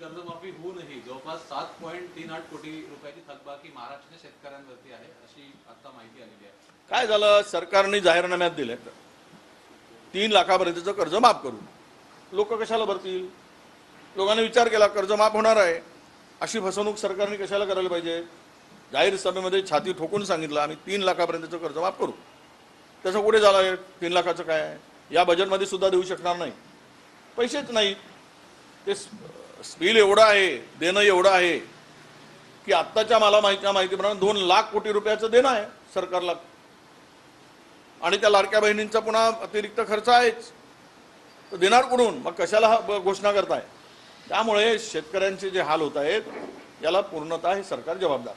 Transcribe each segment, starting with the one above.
कर्जमाफी होऊनही जवळपास सात पॉईंट तीन आठ कोटी रुपयाची थकबाकी महाराष्ट्राच्या शेतकऱ्यांवरती आहे अशी आता माहिती आलेली आहे. काय झालं? सरकारने जाहीरनाम्यात दिले. तीन लाखापर्यंतचं कर्ज माफ करू. लोक कशाला भरतील? लोकांनी विचार केला कर्ज माफ होणार आहे. अशी फसवणूक सरकारने कशाला करायला पाहिजे? जाहीर सभेमध्ये छाती ठोकून सांगितलं आम्ही तीन लाखापर्यंतचं कर्ज माफ करू. त्याचं कुठे झालं आहे तीन लाखाचं काय? आहे या बजेटमध्ये सुद्धा देऊ शकणार नाही. पैसेच नाही ते स्पील एवढं आहे देणं एवढं आहे की आत्ताच्या मला माहिती माहितीप्रमाणे दोन लाख कोटी रुपयाचं देणं आहे सरकारला. आणि त्या लाडक्या बहिणींचा पुन्हा अतिरिक्त खर्च आहेच. तर देणार कुठून मग कशाला हा घोषणा करताय? त्यामुळे शेतकऱ्यांचे जे हाल होत आहेत याला पूर्णतः हे सरकार जबाबदार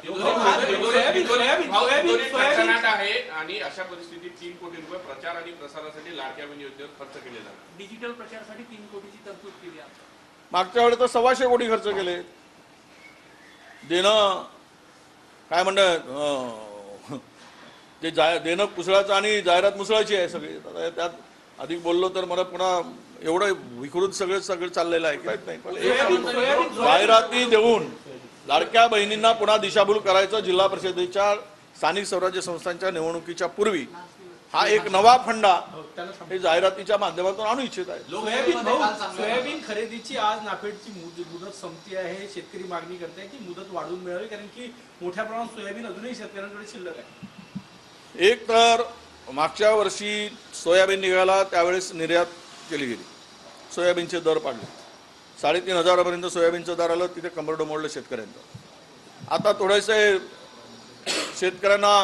आहे. आणि अशा परिस्थितीत तीन कोटी रुपये प्रचार आणि प्रसारासाठी लाडक्या बहीण योजनेवर खर्च केले जातात. डिजिटल प्रचारासाठी तीन कोटीची तरतूद केली आहे. मागच्या वेळेस तर सव्वाशे कोटी खर्च केले. देणं काय म्हणतात अं, जे जाय देणं पुसळाचं आणि जाहिरात मुसळाची आहे सगळी. त्यात अधिक बोललो तर मला पुन्हा एवढं विकृत सगळं सगळं चाललेलं आहे नाही. जाहिराती देऊन लाडक्या बहिणींना पुन्हा दिशाभूल करायचं जिल्हा परिषदेच्या स्थानिक स्वराज्य संस्थांच्या निवडणुकीच्या पूर्वी. हा एक नवा फंडा हे जाहिरातीच्या माध्यमातून आणू इच्छित आहे सोयाबीन सोयाबीन खरेदीची आज नाफेडची मुद- मुदत संपती आहे. शेतकरी मागणी करते की मुदत वाढवून मिळावी कारण की मोठ्या प्रमाणात सोयाबीन अजूनही शेतकऱ्यांकडे शिल्लक आहे. एक तर मागच्या वर्षी सोयाबीन निघाला त्यावेळेस निर्यात केली गेली. सोयाबीनचे दर पाडले. साडेतीन हजारापर्यंत सोयाबीनचं दर आलं तिथे कंबरडं मोडलं शेतकऱ्यांचं. आता थोडेसे शेतकऱ्यांना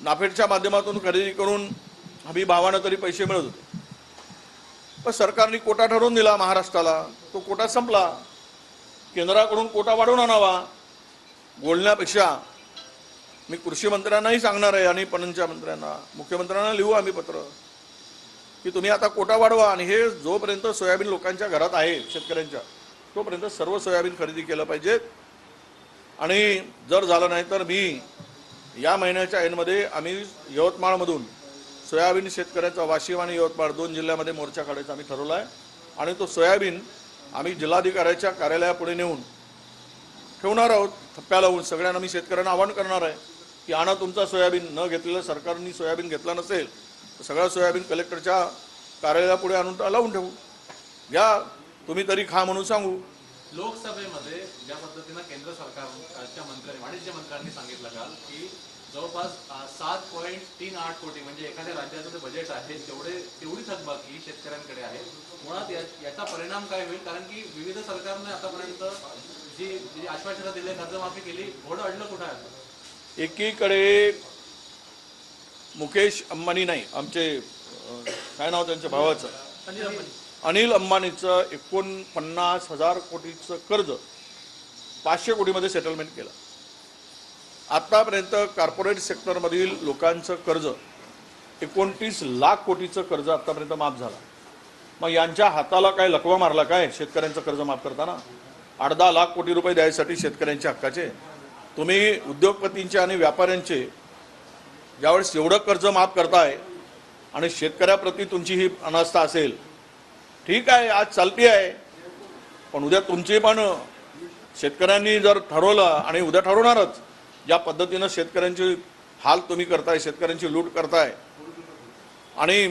नाफेडच्या माध्यमातून खरेदी करून हमी भावानं तरी पैसे मिळत होते. पण सरकारने कोटा ठरवून दिला महाराष्ट्राला. तो कोटा संपला. केंद्राकडून कोटा वाढवून आणावा. बोलण्यापेक्षा मी कृषी मंत्र्यांनाही सांगणार आहे आणि पणनच्या मंत्र्यांना मुख्यमंत्र्यांना लिहू आम्ही पत्र की तुम्ही आता कोटा वाढवा आणि हे जोपर्यंत सोयाबीन लोकांच्या घरात आहे शेतकऱ्यांच्या तोपर्यंत सर्व सोयाबीन खरेदी केलं पाहिजेत आणि जर झालं नाही तर मी या महिन्याच्या एंडमध्ये आम्ही यवतमाळमधून सोयाबीन शेतकऱ्यांचा वाशिम आणि यवतमाळ दोन जिल्ह्यामध्ये मोर्चा काढायचा आम्ही ठरवला आहे आणि तो सोयाबीन आम्ही जिल्हाधिकाऱ्याच्या कार्यालयापुढे नेऊन ठेवणार आहोत. थप्प्या लावून सगळ्यांना मी शेतकऱ्यांना आवाहन करणार आहे की आणा तुमचा सोयाबीन. न घेतलेलं सरकारने सोयाबीन घेतला नसेल तर सगळं सोयाबीन कलेक्टरच्या कार्यालयापुढे आणून लावून ठेवू. घ्या तुम्ही तरी खा म्हणून सांगू. लोकसभेमध्ये ज्या पद्धतीनं केंद्र सरकारच्या मंत्री वाणिज्य मंत्र्यांनी सांगितलं काल की जवळपास सात पॉईंट तीन आठ कोटी म्हणजे एखाद्या राज्याचं जे बजेट आहे तेवढे तेवढी थकबाकी शेतकऱ्यांकडे आहे. मुळात याचा परिणाम काय होईल? कारण की विविध सरकारने आतापर्यंत जी जी आश्वासनं दिली कर्जमाफी केली घोडं अडलं कुठं आहे? एकीकडे मुकेश अंबानी नाही आमचे काय नाव त्यांच्या भावाचं? अनिल अंबानी. अनिल अंबानीचं एकोणपन्नास हजार कोटीचं कर्ज पाचशे कोटीमध्ये सेटलमेंट केलं. आत्तापर्यंत कॉर्पोरेट सेक्टरमधील लोकांचं कर्ज एकोणतीस लाख कोटीचं कर्ज आत्तापर्यंत माफ झालं. मग यांच्या हाताला काय लकवा मारला काय? शेतकऱ्यांचं कर्ज माफ करताना? आठ दहा लाख कोटी रुपये द्यायसाठी शेतकऱ्यांच्या हक्काचे? तुम्ही उद्योगपतींचे आणि व्यापाऱ्यांचे ज्यावेळेस एवढं कर्ज माफ करताय आणि शेतकऱ्याप्रती तुमची ही अनास्था असेल ठीक आहे आज चालती आहे. पण उद्या तुमची पण शेतकऱ्यांनी जर ठरवलं आणि उद्या ठरवणारच ज्या पद्धतीनं शेतकऱ्यांची हाल तुम्ही करताय शेतकऱ्यांची लूट करताय आणि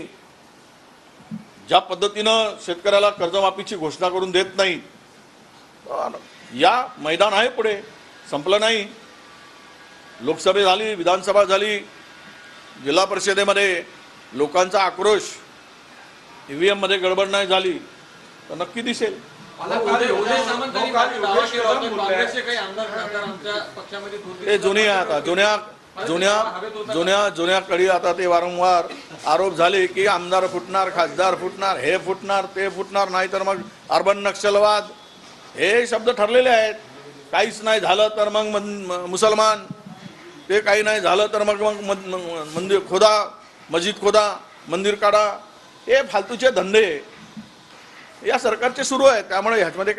ज्या पद्धतीनं शेतकऱ्याला कर्जमाफीची घोषणा करून देत नाही या मैदान आहे पुढे संपलं नाही. लोकसभा झाली विधानसभा झाली जिल्हा परिषदेमध्ये लोकांचा आक्रोश ईव्हीएममध्ये गडबड नाही झाली तर नक्की दिसेल. ते जुने आहे आता जुन्या जुन्या जुन्या जुन्या कडी आता ते वारंवार आरोप झाले की आमदार फुटणार खासदार फुटणार हे फुटणार ते फुटणार नाही तर मग अर्बन नक्षलवाद. हे शब्द ठरलेले आहेत. काहीच नाही झालं तर मग मुसलमान. ते काही नाही झालं तर मग मग मंदिर खोदा मस्जिद खोदा मंदिर काढा. हे फालतूचे धंदे या सरकारचे सुरू आहेत त्यामुळे ह्याच्यामध्ये